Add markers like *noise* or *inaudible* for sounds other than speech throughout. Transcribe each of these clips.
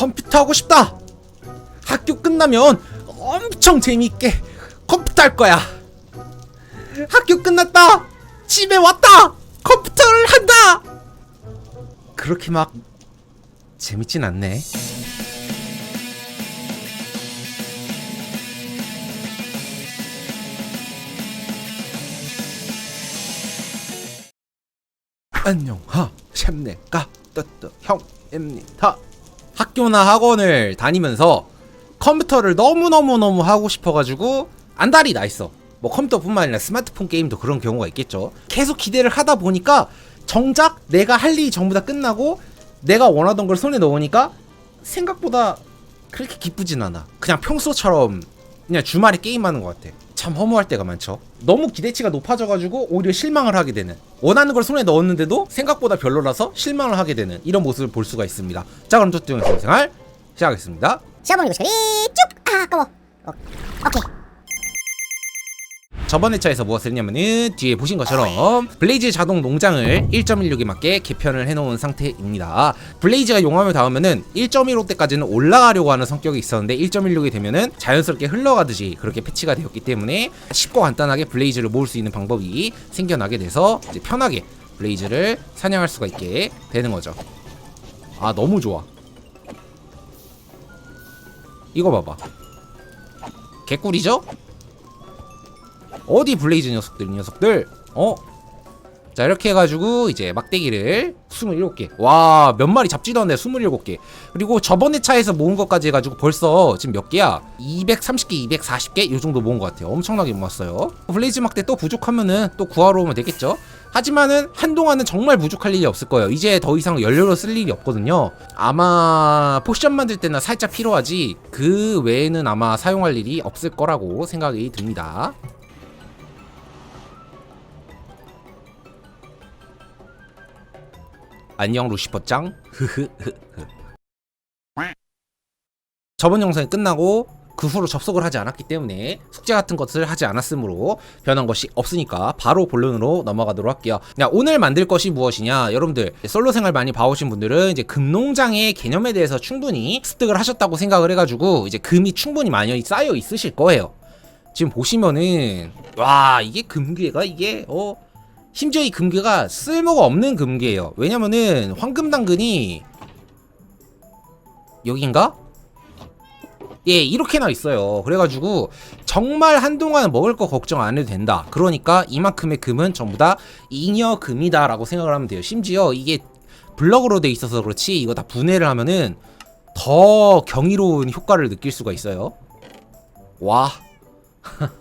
컴퓨터 하고 싶다. 학교 끝나면 엄청 재미있게 컴퓨터 할 거야. 학교 끝났다. 집에 왔다. 컴퓨터를 한다. 그렇게 막 재밌진 않네. 안녕하십니까 뜨뜨 형입니다 학교나 학원을 다니면서 컴퓨터를 너무너무너무 하고 싶어가지고 안달이 나 있어. 뭐 컴퓨터뿐만 아니라 스마트폰 게임도 그런 경우가 있겠죠. 계속 기대를 하다 보니까 정작 내가 할 일이 전부 다 끝나고 내가 원하던 걸 손에 넣으니까 생각보다 그렇게 기쁘진 않아. 그냥 평소처럼 그냥 주말에 게임하는 것 같아 참 허무할 때가 많죠 너무 기대치가 높아져가지고 오히려 실망을 하게 되는 원하는 걸 손에 넣었는데도 생각보다 별로라서 실망을 하게 되는 이런 모습을 볼 수가 있습니다 자 그럼 조띠용 생활 시작하겠습니다 시어머니 시간이 쭉! 아, 아까워. 어, 오케이. 저번 회차에서 무엇을 했냐면은 뒤에 보신 것처럼 블레이즈 자동 농장을 1.16에 맞게 개편을 해놓은 상태입니다. 블레이즈가 용암을 닿으면은 1.15 때까지는 올라가려고 하는 성격이 있었는데 1.16이 되면은 자연스럽게 흘러가듯이 그렇게 패치가 되었기 때문에 쉽고 간단하게 블레이즈를 모을 수 있는 방법이 생겨나게 돼서 이제 편하게 블레이즈를 사냥할 수가 있게 되는 거죠. 아 너무 좋아. 이거 봐봐. 개꿀이죠? 어디 블레이즈 녀석들 이 녀석들? 어? 자 이렇게 해가지고 이제 막대기를 27개. 와 몇 마리 잡지도 않는데 27개. 그리고 저번 회차에서 모은 것까지 해가지고 벌써 지금 몇 개야? 230개 240개? 요 정도 모은 것 같아요. 엄청나게 모았어요. 블레이즈 막대 또 부족하면은 또 구하러 오면 되겠죠? 하지만은 한동안은 정말 부족할 일이 없을 거예요. 이제 더 이상 연료로 쓸 일이 없거든요. 아마 포션 만들 때나 살짝 필요하지 그 외에는 아마 사용할 일이 없을 거라고 생각이 듭니다 안녕 루시퍼짱 저번 영상이 끝나고 그 후로 접속을 하지 않았기 때문에 숙제 같은 것을 하지 않았으므로 변한 것이 없으니까 바로 본론으로 넘어가도록 할게요. 야, 오늘 만들 것이 무엇이냐? 여러분들 솔로 생활 많이 봐오신 분들은 이제 금농장의 개념에 대해서 충분히 습득을 하셨다고 생각을 해가지고 이제 금이 충분히 많이 쌓여 있으실 거예요. 지금 보시면은 와 이게 금괴가 이게 어 심지어 이 금괴가 쓸모가 없는 금괴예요. 왜냐면은 황금 당근이 여긴가? 예, 이렇게나 있어요. 그래가지고 정말 한동안 먹을 거 걱정 안 해도 된다. 그러니까 이만큼의 금은 전부 다 잉여금이다 라고 생각을 하면 돼요. 심지어 이게 블럭으로 돼 있어서 그렇지 이거 다 분해를 하면은 더 경이로운 효과를 느낄 수가 있어요. 와. *laughs*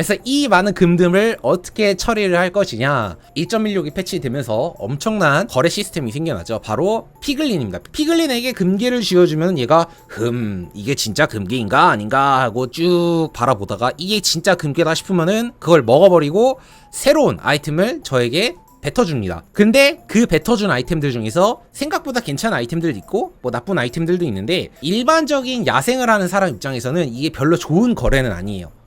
그래서 이 많은 금등을 어떻게 처리를 할 것이냐. 1.16이 패치되면서 엄청난 거래 시스템이 생겨나죠. 바로 피글린입니다. 피글린에게 금괴를 쥐어주면 얘가 흠 이게 진짜 금괴인가? 아닌가? 하고 쭉 바라보다가 이게 진짜 금괴다 싶으면은 그걸 먹어버리고 새로운 아이템을 저에게 뱉어줍니다. 근데 그 뱉어준 아이템들 중에서 생각보다 괜찮은 아이템들도 있고 뭐 나쁜 아이템들도 있는데 일반적인 야생을 하는 사람 입장에서는 이게 별로 좋은 거래는 아니에요.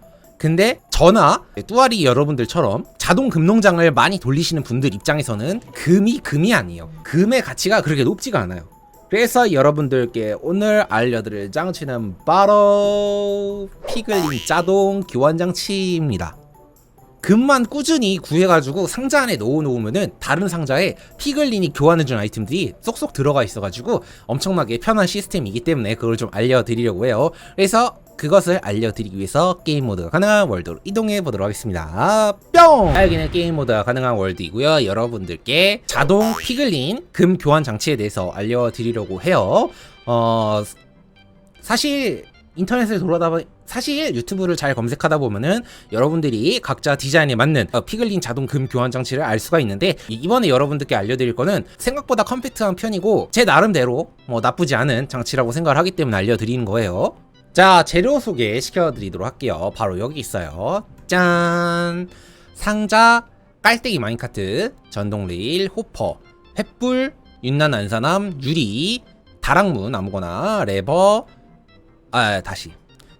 근데 저나 뚜아리 여러분들처럼 자동 금농장을 많이 돌리시는 분들 입장에서는 금이 금이 아니에요. 금의 가치가 그렇게 높지가 않아요. 그래서 여러분들께 오늘 알려드릴 장치는 바로 피글린 자동 교환 장치입니다. 금만 꾸준히 구해가지고 상자 안에 넣어놓으면은 다른 상자에 피글린이 교환해준 아이템들이 쏙쏙 들어가 있어가지고 엄청나게 편한 시스템이기 때문에 그걸 좀 알려드리려고 해요. 그래서 그것을 알려드리기 위해서 게임 모드가 가능한 월드로 이동해 보도록 하겠습니다. 뿅! 여기는 게임 모드가 가능한 월드이고요. 여러분들께 자동 피글린 금 교환 장치에 대해서 알려드리려고 해요. 어 사실 인터넷을 돌아다 보니 사실 유튜브를 잘 검색하다 보면은 여러분들이 각자 디자인에 맞는 어, 피글린 자동 금 교환 장치를 알 수가 있는데 이- 이번에 여러분들께 알려드릴 거는 생각보다 컴팩트한 편이고 제 나름대로 뭐 나쁘지 않은 장치라고 생각을 하기 때문에 알려드리는 거예요. 자 재료 소개 시켜드리도록 할게요. 바로 여기 있어요. 짠 상자 깔때기 마인카트 전동 레일 호퍼 횃불 윤난 안산함 유리 다락문 아무거나 레버 아 다시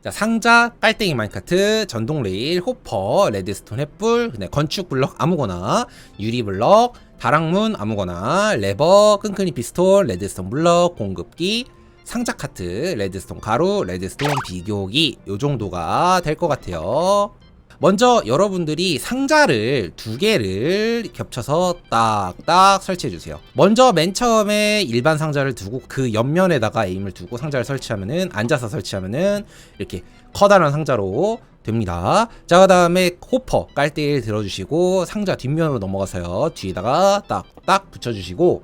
자 상자 깔때기 마인카트 전동 레일 호퍼 레드스톤 횃불 그다음에 건축 블럭 아무거나 유리 블럭 다락문 아무거나 레버 끈끈이 피스톨 레드스톤 블럭 공급기 상자 카트, 레드스톤 가루, 레드스톤 비교기 요 정도가 될 것 같아요. 먼저 여러분들이 상자를 두 개를 겹쳐서 딱딱 설치해 주세요. 먼저 맨 처음에 일반 상자를 두고 그 옆면에다가 에임을 두고 상자를 설치하면은 앉아서 설치하면은 이렇게 커다란 상자로 됩니다. 자, 그 다음에 호퍼 깔때기를 들어주시고 상자 뒷면으로 넘어가서요. 뒤에다가 딱딱 붙여주시고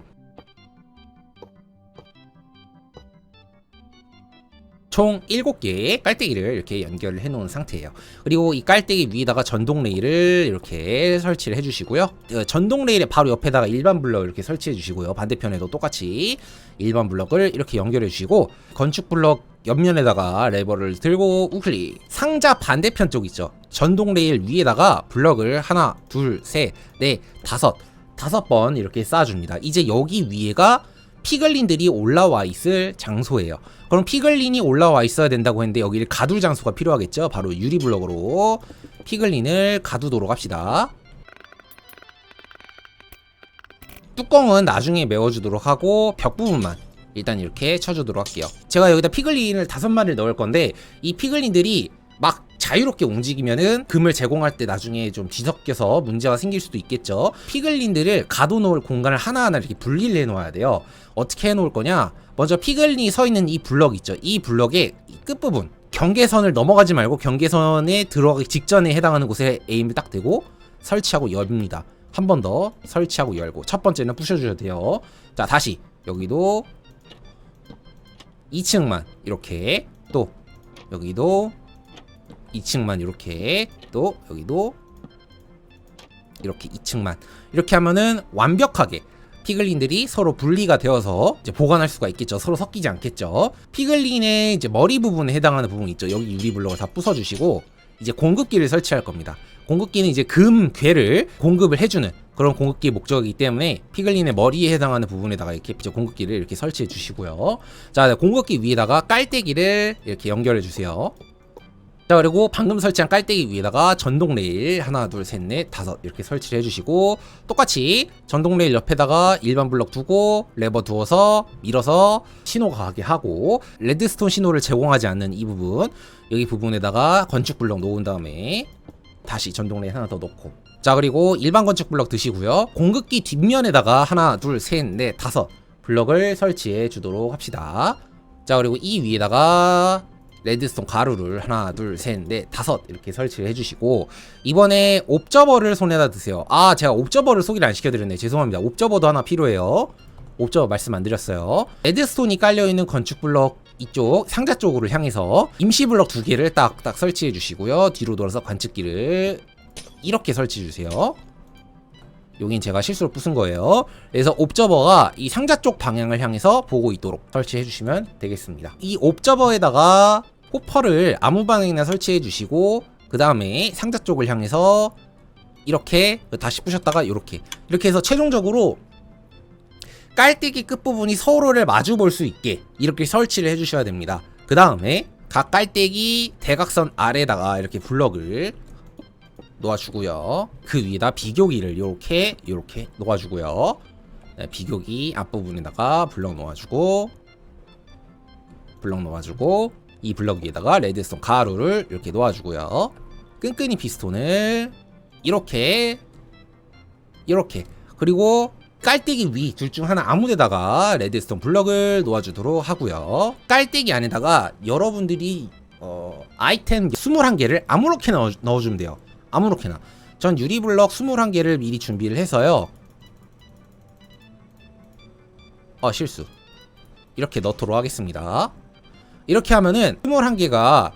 총 7개의 깔때기를 이렇게 연결을 해 놓은 상태예요. 그리고 이 깔때기 위에다가 전동 레일을 이렇게 설치를 해 주시고요. 어, 전동 레일의 바로 옆에다가 일반 블럭 이렇게 설치해 주시고요. 반대편에도 똑같이 일반 블럭을 이렇게 연결해 주시고 건축 블럭 옆면에다가 레버를 들고 우클릭 상자 반대편 쪽 있죠. 전동 레일 위에다가 블럭을 하나, 둘, 셋, 넷, 다섯 다섯 번 이렇게 쌓아줍니다. 이제 여기 위에가 피글린들이 올라와 있을 장소예요. 그럼 피글린이 올라와 있어야 된다고 했는데 여기를 가둘 장소가 필요하겠죠. 바로 유리 블럭으로 피글린을 가두도록 합시다. 뚜껑은 나중에 메워주도록 하고 벽 부분만 일단 이렇게 쳐주도록 할게요. 제가 여기다 피글린을 다섯 마리를 넣을 건데 이 피글린들이 막 자유롭게 움직이면은 금을 제공할 때 나중에 좀 뒤섞여서 문제가 생길 수도 있겠죠. 피글린들을 가둬놓을 공간을 하나하나 이렇게 분리를 해놓아야 돼요. 어떻게 해놓을 거냐? 먼저 피글린이 서 있는 이 블럭 있죠. 이 블럭의 이 끝부분 경계선을 넘어가지 말고 경계선에 들어가기 직전에 해당하는 곳에 에임을 딱 대고 설치하고 엽니다. 한 번 더 설치하고 열고 첫 번째는 부셔주셔야 돼요. 자 다시 여기도 2층만 이렇게 또 여기도 2층만 이렇게 또 여기도 이렇게 2층만 이렇게 하면은 완벽하게 피글린들이 서로 분리가 되어서 이제 보관할 수가 있겠죠. 서로 섞이지 않겠죠. 피글린의 이제 머리 부분에 해당하는 부분 있죠. 여기 유리 블록을 다 부숴주시고 이제 공급기를 설치할 겁니다. 공급기는 이제 금 괴를 공급을 해주는 그런 공급기 목적이기 때문에 피글린의 머리에 해당하는 부분에다가 이렇게 이제 공급기를 이렇게 설치해 주시고요. 자, 공급기 위에다가 깔때기를 이렇게 연결해 주세요. 자 그리고 방금 설치한 깔때기 위에다가 전동 레일 하나 둘 셋 넷 다섯 이렇게 설치를 해주시고 똑같이 전동 레일 옆에다가 일반 블럭 두고 레버 두어서 밀어서 신호가 가게 하고 레드스톤 신호를 제공하지 않는 이 부분 여기 부분에다가 건축 블럭 놓은 다음에 다시 전동 레일 하나 더 넣고. 자 그리고 일반 건축 블럭 드시고요. 공급기 뒷면에다가 하나 둘 셋 넷 다섯 블럭을 설치해 주도록 합시다. 자 그리고 이 위에다가 레드스톤 가루를 하나 둘셋넷 다섯 이렇게 설치를 해주시고 이번에 옵저버를 손에다 드세요. 아 제가 옵저버를 소개를 안 시켜드렸네. 죄송합니다. 옵저버도 하나 필요해요. 옵저버 말씀 안 드렸어요. 레드스톤이 깔려있는 건축 블럭 이쪽 상자 쪽으로 향해서 임시 블럭 두 개를 딱딱 설치해 주시고요. 뒤로 돌아서 관측기를 이렇게 설치해 주세요 여긴 제가 실수로 부순 거예요. 그래서 옵저버가 이 상자 쪽 방향을 향해서 보고 있도록 설치해 주시면 되겠습니다. 이 옵저버에다가 호퍼를 아무 방향이나 설치해 주시고 그 다음에 상자 쪽을 향해서 이렇게 다시 부셨다가 이렇게 이렇게 해서 최종적으로 깔때기 끝부분이 서로를 마주 볼 수 있게 이렇게 설치를 해주셔야 됩니다. 그 다음에 각 깔때기 대각선 아래다가 이렇게 블럭을 놓아주고요. 그 위에다 비교기를 이렇게 이렇게 놓아주고요. 네, 비교기 앞부분에다가 블럭 놓아주고 블럭 놓아주고 이 블럭 위에다가 레드스톤 가루를 이렇게 놓아주고요. 끈끈이 피스톤을 이렇게 이렇게 그리고 깔때기 위 둘 중 하나 아무데다가 레드스톤 블럭을 놓아주도록 하고요. 깔때기 안에다가 여러분들이 어, 아이템 21개를 아무렇게 넣어, 넣어주면 돼요. 아무렇게나. 전 유리블럭 21개를 미리 준비를 해서요. 어, 실수. 이렇게 넣도록 하겠습니다. 이렇게 하면은 21개가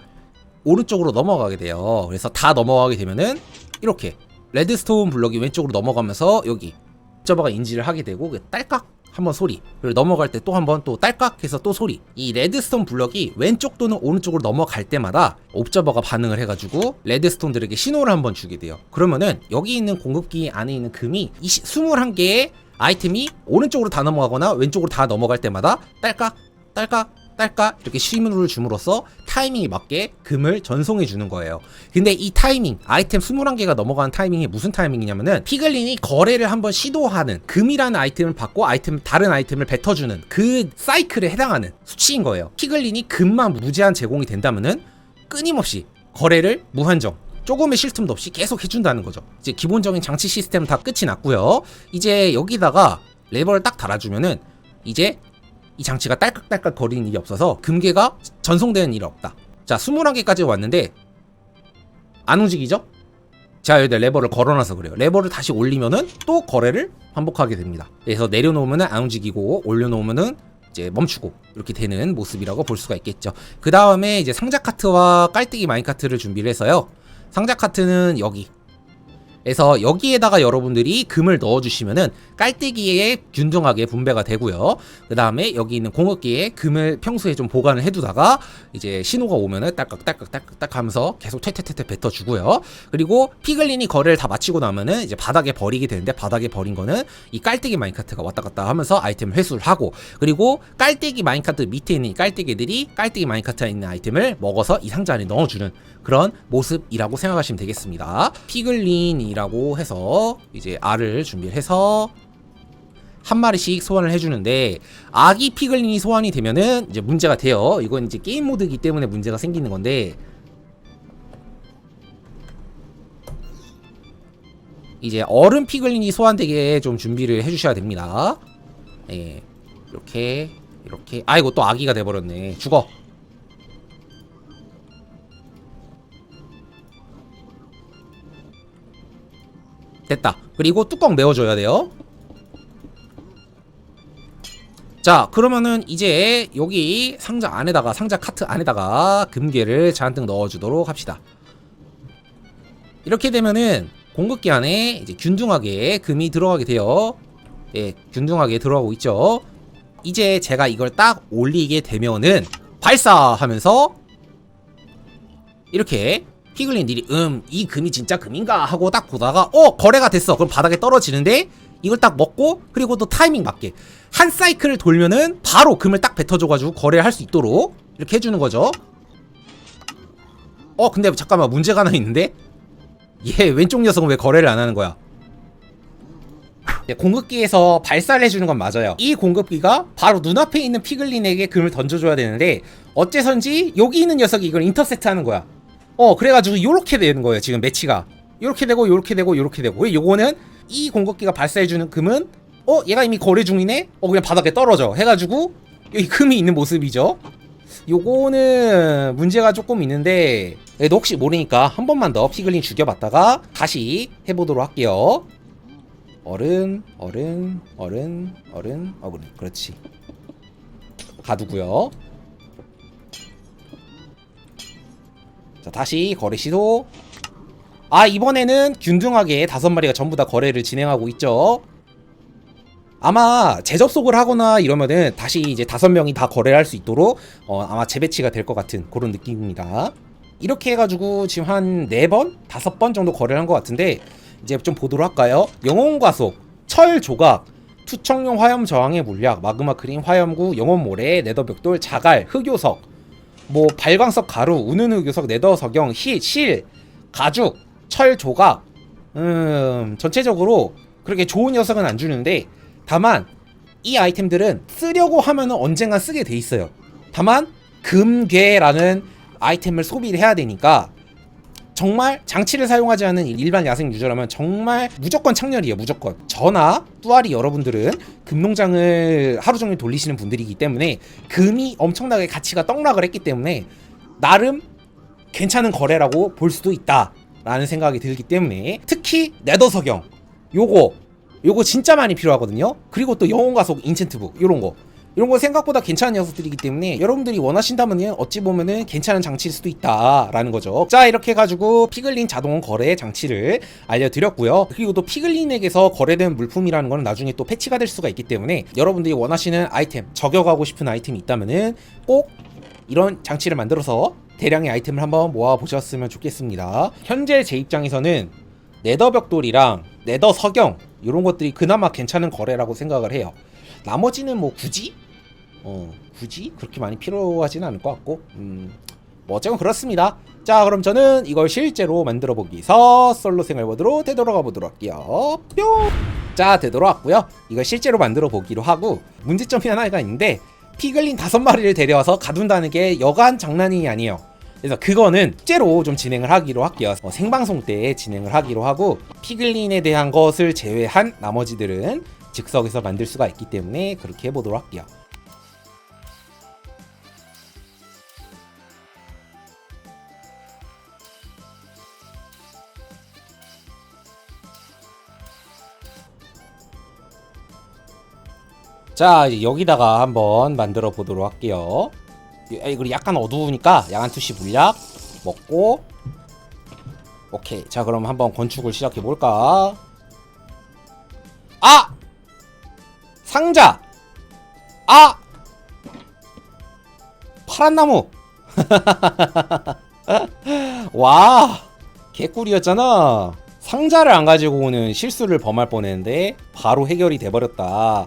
오른쪽으로 넘어가게 돼요. 그래서 다 넘어가게 되면은 이렇게 레드스톤 블럭이 왼쪽으로 넘어가면서 여기 옵저버가 인지를 하게 되고 그 딸깍 한번 소리. 그리고 넘어갈 때 또 한번 또 딸깍해서 또 소리. 이 레드스톤 블럭이 왼쪽 또는 오른쪽으로 넘어갈 때마다 옵저버가 반응을 해가지고 레드스톤들에게 신호를 한번 주게 돼요. 그러면은 여기 있는 공급기 안에 있는 금이 이 21개의 아이템이 오른쪽으로 다 넘어가거나 왼쪽으로 다 넘어갈 때마다 딸깍 딸깍 딸까 이렇게 실물을 줌으로써 타이밍에 맞게 금을 전송해 주는 거예요. 근데 이 타이밍 아이템 21개가 넘어가는 타이밍이 무슨 타이밍이냐면은 피글린이 거래를 한번 시도하는 금이라는 아이템을 받고 아이템 다른 아이템을 뱉어주는 그 사이클에 해당하는 수치인 거예요. 피글린이 금만 무제한 제공이 된다면은 끊임없이 거래를 무한정 조금의 쉴 틈도 없이 계속 해준다는 거죠. 이제 기본적인 장치 시스템 다 끝이 났고요. 이제 여기다가 레버를 딱 달아주면은 이제 이 장치가 딸깍딸깍 거리는 일이 없어서 금괴가 전송되는 일이 없다. 자, 21개까지 왔는데 안 움직이죠? 자, 여기다 레버를 걸어놔서 그래요. 레버를 다시 올리면은 또 거래를 반복하게 됩니다. 그래서 내려놓으면은 안 움직이고 올려놓으면은 이제 멈추고 이렇게 되는 모습이라고 볼 수가 있겠죠. 그 다음에 이제 상자 카트와 깔때기 마인 카트를 준비를 해서요. 상자 카트는 여기. 그래서 여기에다가 여러분들이 금을 넣어주시면은 깔때기에 균등하게 분배가 되고요. 그 다음에 여기 있는 공업기에 금을 평소에 좀 보관을 해두다가 이제 신호가 오면은 딸깍딸깍딸깍 하면서 계속 퇴퇴퇴퇴 뱉어주고요. 그리고 피글린이 거래를 다 마치고 나면은 이제 바닥에 버리게 되는데 바닥에 버린 거는 이 깔때기 마인카트가 왔다 갔다 하면서 아이템을 회수를 하고 그리고 깔때기 마인카트 밑에 있는 이 깔때기들이 깔때기 마인카트에 있는 아이템을 먹어서 이 상자 안에 넣어주는 그런 모습이라고 생각하시면 되겠습니다. 피글린이 라고 해서 이제 알을 준비를 해서 한 마리씩 소환을 해주는데 아기 피글린이 소환이 되면은 이제 문제가 돼요. 이건 이제 게임 모드이기 때문에 문제가 생기는 건데 이제 어른 피글린이 소환되게 좀 준비를 해주셔야 됩니다. 예, 이렇게 이렇게 아이고 또 아기가 돼버렸네. 죽어. 됐다. 그리고 뚜껑 메워줘야 돼요. 자 그러면은 이제 여기 상자 안에다가 상자 카트 안에다가 금괴를 잔뜩 넣어주도록 합시다 이렇게 되면은 공급기 안에 이제 균등하게 금이 들어가게 돼요 예 균등하게 들어가고 있죠 이제 제가 이걸 딱 올리게 되면은 발사하면서 이렇게 피글린들이 음 이 금이 진짜 금인가? 하고 딱 보다가 어 거래가 됐어. 그럼 바닥에 떨어지는데 이걸 딱 먹고 그리고 또 타이밍 맞게 한 사이클을 돌면은 바로 금을 딱 뱉어줘가지고 거래를 할 수 있도록 이렇게 해주는 거죠. 어 근데 잠깐만 문제가 하나 있는데? 얘 왼쪽 녀석은 왜 거래를 안 하는 거야? 네, 공급기에서 발사를 해주는 건 맞아요. 이 공급기가 바로 눈앞에 있는 피글린에게 금을 던져줘야 되는데 어째선지 여기 있는 녀석이 이걸 인터셉트 하는 거야 어 그래가지고 요렇게 되는 거예요 지금 매치가. 요렇게 되고 요렇게 되고 요렇게 되고. 왜 요거는 이 공격기가 발사해주는 금은 어 얘가 이미 거래 중이네? 어 그냥 바닥에 떨어져. 해가지고 여기 금이 있는 모습이죠. 요거는 문제가 조금 있는데 그래도 혹시 모르니까 한 번만 더 피글린 죽여봤다가 다시 해보도록 할게요. 어른 어른 어른 어른. 어른 그렇지. 가두고요 자 다시 거래 시도. 아 이번에는 균등하게 다섯 마리가 전부 다 거래를 진행하고 있죠. 아마 재접속을 하거나 이러면은 다시 이제 다섯 명이 다 거래를 할수 있도록 어, 아마 재배치가 될 것 같은 그런 느낌입니다. 이렇게 해가지고 지금 한 네 번? 다섯 번 정도 거래를 한 것 같은데 이제 좀 보도록 할까요? 영혼과속 철 조각 투척용 화염 저항의 물약 마그마 크림 화염구 영혼모래 네더벽돌 자갈 흑요석 뭐 발광석 가루 우는 흑요석 네더 석영 힐, 실 가죽 철 조각. 음 전체적으로 그렇게 좋은 녀석은 안 주는데 다만 이 아이템들은 쓰려고 하면은 언젠간 쓰게 돼 있어요. 다만 금괴라는 아이템을 소비를 해야 되니까 정말 장치를 사용하지 않는 일반 야생 유저라면 정말 무조건 창렬이에요 무조건. 저나 뚜아리 여러분들은 금농장을 하루 종일 돌리시는 분들이기 때문에 금이 엄청나게 가치가 떡락을 했기 때문에 나름 괜찮은 거래라고 볼 수도 있다 라는 생각이 들기 때문에 특히 네더석영 요거 요거 진짜 많이 필요하거든요. 그리고 또 영혼가속 인챈트북 요런 거 이런 거 생각보다 괜찮은 녀석들이기 때문에 여러분들이 원하신다면은 어찌 보면은 괜찮은 장치일 수도 있다라는 거죠. 자 이렇게 해가지고 피글린 자동 거래 장치를 알려드렸고요. 그리고 또 피글린에게서 거래된 물품이라는 거는 나중에 또 패치가 될 수가 있기 때문에 여러분들이 원하시는 아이템 저격하고 싶은 아이템이 있다면은 꼭 이런 장치를 만들어서 대량의 아이템을 한번 모아 보셨으면 좋겠습니다. 현재 제 입장에서는 네더 벽돌이랑 네더 석영 이런 것들이 그나마 괜찮은 거래라고 생각을 해요. 나머지는 뭐 굳이 어 굳이 그렇게 많이 필요하지는 않을 것 같고 음. 뭐 어쨌건 그렇습니다. 자 그럼 저는 이걸 실제로 만들어 보기 위해서 솔로 생활 모드로 되돌아가 보도록 할게요. 뿅! 자 되돌아왔고요. 이걸 실제로 만들어 보기로 하고 문제점이 하나가 있는데 피글린 다섯 마리를 데려와서 가둔다는 게 여간 장난이 아니에요. 그래서 그거는 실제로 좀 진행을 하기로 할게요. 어, 생방송 때 진행을 하기로 하고 피글린에 대한 것을 제외한 나머지들은 즉석에서 만들 수가 있기 때문에 그렇게 해보도록 할게요. 자 여기다가 한번 만들어 보도록 할게요. 아, 이거 약간 어두우니까 야간 투시 물약 먹고. 오케이. 자 그럼 한번 건축을 시작해 볼까? 아! 상자! 아! 파란 나무! *laughs* 와 개꿀이었잖아. 상자를 안 가지고 오는 실수를 범할 뻔했는데 바로 해결이 돼버렸다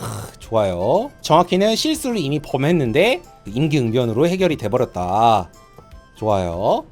크, 좋아요. 정확히는 실수를 이미 범했는데 임기응변으로 해결이 돼버렸다. 좋아요.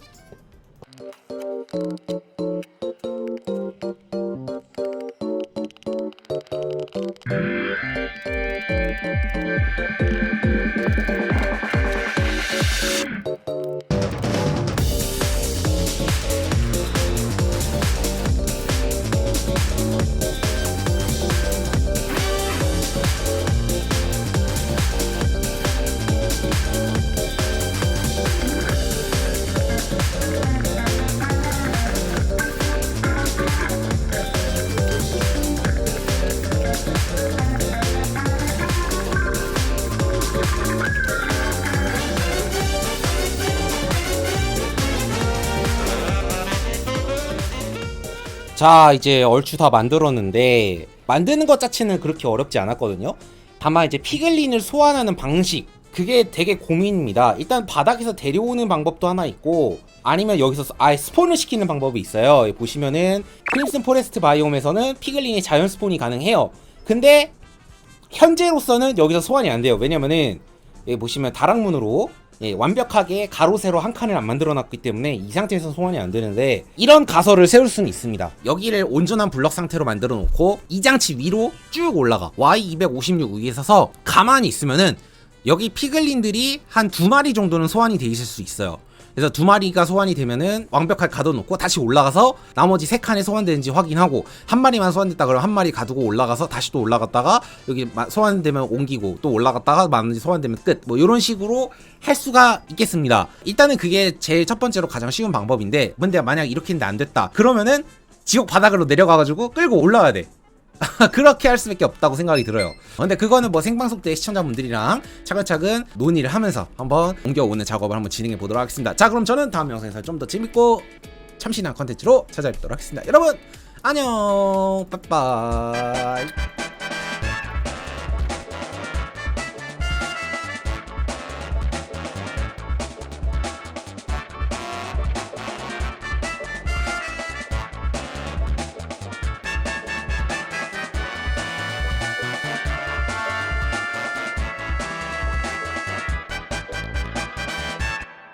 자, 이제 얼추 다 만들었는데 만드는 것 자체는 그렇게 어렵지 않았거든요. 다만 이제 피글린을 소환하는 방식 그게 되게 고민입니다. 일단 바닥에서 데려오는 방법도 하나 있고 아니면 여기서 아예 스폰을 시키는 방법이 있어요. 보시면은 크림슨 포레스트 바이옴에서는 피글린이 자연 스폰이 가능해요. 근데 현재로서는 여기서 소환이 안 돼요. 왜냐면은 보시면 다락문으로 예, 완벽하게 가로 세로 한 칸을 안 만들어 놨기 때문에 이 상태에서 소환이 안 되는데 이런 가설을 세울 수는 있습니다. 여기를 온전한 블럭 상태로 만들어 놓고 이 장치 위로 쭉 올라가 Y256 위에 서서 가만히 있으면은 여기 피글린들이 한 두 마리 정도는 소환이 돼 있을 수 있어요. 그래서 두 마리가 소환이 되면은 완벽하게 가둬놓고 다시 올라가서 나머지 세 칸에 소환되는지 확인하고 한 마리만 소환됐다 그러면 한 마리 가두고 올라가서 다시 또 올라갔다가 여기 마- 소환되면 옮기고 또 올라갔다가 나머지 소환되면 끝 뭐 이런 식으로 할 수가 있겠습니다. 일단은 그게 제일 첫 번째로 가장 쉬운 방법인데 근데 만약 이렇게 했는데 안 됐다 그러면은 지옥 바닥으로 내려가가지고 끌고 올라가야 돼. *laughs* 그렇게 할 수밖에 없다고 생각이 들어요. 근데 그거는 뭐 생방송 때 시청자분들이랑 차근차근 논의를 하면서 한번 옮겨오는 작업을 한번 진행해 보도록 하겠습니다. 자, 그럼 저는 다음 영상에서 좀 더 재밌고 참신한 컨텐츠로 찾아뵙도록 하겠습니다. 여러분, 안녕! 빠빠이.